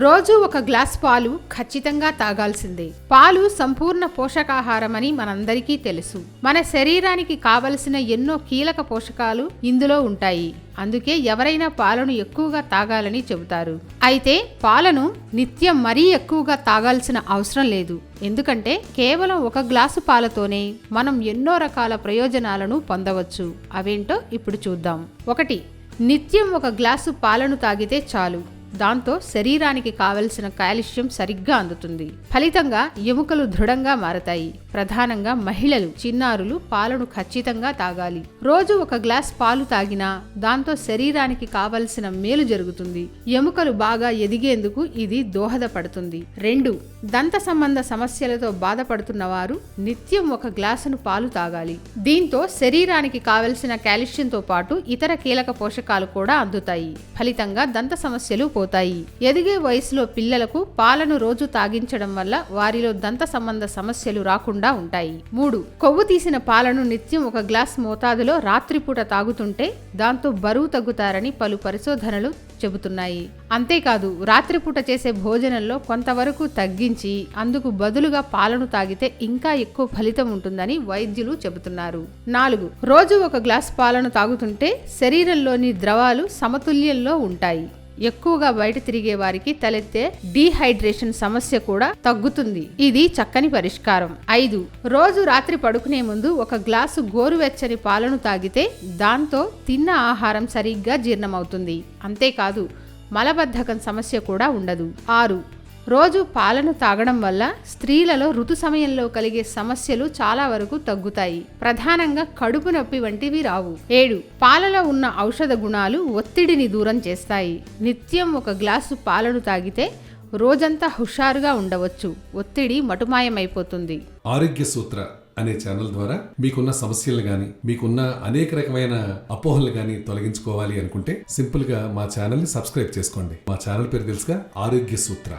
రోజు ఒక గ్లాస్ పాలు ఖచ్చితంగా తాగాల్సిందే. పాలు సంపూర్ణ పోషకాహారమని మనందరికీ తెలుసు. మన శరీరానికి కావలసిన ఎన్నో కీలక పోషకాలు ఇందులో ఉంటాయి. అందుకే ఎవరైనా పాలను ఎక్కువగా తాగాలని చెబుతారు. అయితే పాలను నిత్యం మరీ ఎక్కువగా తాగాల్సిన అవసరం లేదు. ఎందుకంటే కేవలం ఒక గ్లాసు పాలతోనే మనం ఎన్నో రకాల ప్రయోజనాలను పొందవచ్చు. అవేంటో ఇప్పుడు చూద్దాం. ఒకటి నిత్యం ఒక గ్లాసు పాలను తాగితే చాలు. దాంతో శరీరానికి కావలసిన కాల్షియం సరిగ్గా అందుతుంది. ఫలితంగా ఎముకలు దృఢంగా మారతాయి. ప్రధానంగా మహిళలు చిన్నారులు పాలను ఖచ్చితంగా తాగాలి. రోజు ఒక గ్లాస్ పాలు తాగినా దాంతో శరీరానికి కావలసిన మేలు జరుగుతుంది. ఎముకలు బాగా ఎదిగేందుకు ఇది దోహదపడుతుంది. రెండు దంత సంబంధ సమస్యలతో బాధపడుతున్న వారు నిత్యం ఒక గ్లాసును పాలు తాగాలి. దీంతో శరీరానికి కావలసిన కాల్షియంతో పాటు ఇతర కీలక పోషకాలు కూడా అందుతాయి. ఫలితంగా దంత సమస్యలు పోతాయి. ఎదిగే వయసులో పిల్లలకు పాలను రోజు తాగించడం వల్ల వారిలో దంత సంబంధ సమస్యలు రాకుండా ఉంటాయి. మూడు. కొవ్వు తీసిన పాలను నిత్యం ఒక గ్లాస్ మోతాదులో రాత్రిపూట తాగుతుంటే దాంతో బరువు తగ్గుతారని పలు పరిశోధనలు చెబుతున్నాయి. అంతేకాదు రాత్రిపూట చేసే భోజనంలో కొంతవరకు తగ్గించి అందుకు బదులుగా పాలను తాగితే ఇంకా ఎక్కువ ఫలితం ఉంటుందని వైద్యులు చెబుతున్నారు. నాలుగు. రోజు ఒక గ్లాస్ పాలను తాగుతుంటే శరీరంలోని ద్రవాలు సమతుల్యంలో ఉంటాయి. ఎక్కువగా బయట తిరిగే వారికి తలెత్తే డీహైడ్రేషన్ సమస్య కూడా తగ్గుతుంది. ఇది చక్కని పరిష్కారం. ఐదు రోజు రాత్రి పడుకునే ముందు ఒక గ్లాసు గోరువెచ్చని పాలను తాగితే దాంతో తిన్న ఆహారం సరిగ్గా జీర్ణమవుతుంది. అంతేకాదు మలబద్ధకం సమస్య కూడా ఉండదు. ఆరు రోజు పాలను తాగడం వల్ల స్త్రీలలో ఋతు సమయంలో కలిగే సమస్యలు చాలా వరకు తగ్గుతాయి. ప్రధానంగా కడుపు నొప్పి వంటివి రావు. ఏడు పాలలో ఉన్న ఔషధ గుణాలు ఒత్తిడిని దూరం చేస్తాయి. నిత్యం ఒక గ్లాసు పాలను తాగితే రోజంతా హుషారుగా ఉండవచ్చు. ఒత్తిడి మటుమాయమైపోతుంది. ఆరోగ్య సూత్ర అనే ఛానల్ ద్వారా మీకున్న సమస్యలు గాని మీకున్న అనేక రకమైన అపోహలు గాని తొలగించుకోవాలి అనుకుంటే సింపుల్గా మా ఛానల్ని సబ్స్క్రైబ్ చేసుకోండి. మా ఛానల్ పేరు తెలుసుగా ఆరోగ్య సూత్ర.